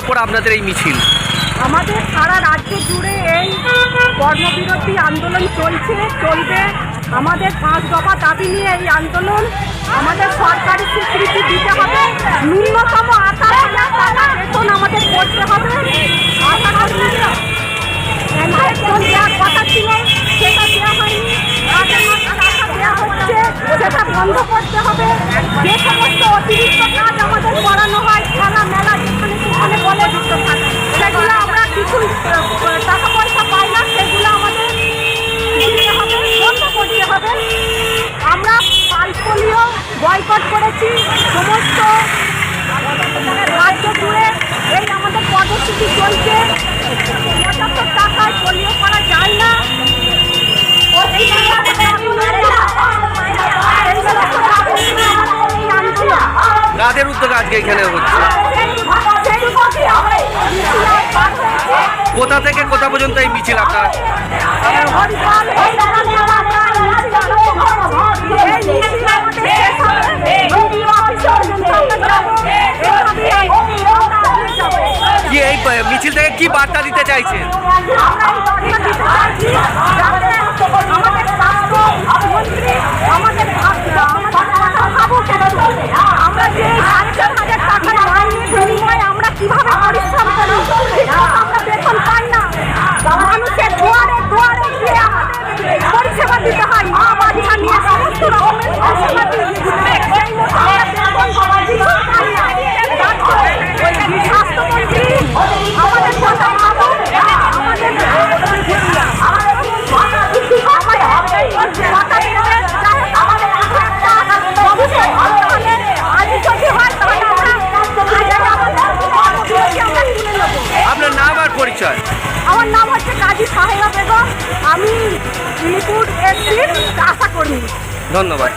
ওপর আপনাদের এই মিছিল? আমাদের সারা রাজ্য জুড়ে এই কর্মবিরতি আন্দোলন চলছে, চলবে। আমাদের পাঁচ দফা দাবি নিয়ে এই আন্দোলন আমাদের সরকারি স্বীকৃতি দিতে হবে। ন্যূনতম আঠাশ হাজার টাকা বেতন আমাদের করতে হবে। কথা ছিল, সেটা দেওয়া হয়নি। সেটা বন্ধ করতে হবে। যে সমস্ত অতিরিক্ত কাজ আমাদের করানো হয়, খেলা বয়কট করেছি। সমস্ত রাজ্য জুড়ে এই আমাদের কর্মসূচি চলছে। টাকায় পোলিও করা যায় না। উদ্যোগে আজকে এখানে হচ্ছে। কোথা থেকে কোথা পর্যন্ত এই মিছিল আপনার? মিছিল থেকে কি বার্তা দিতে চাইছেন? আশা কর্মী ধন্যবাদ।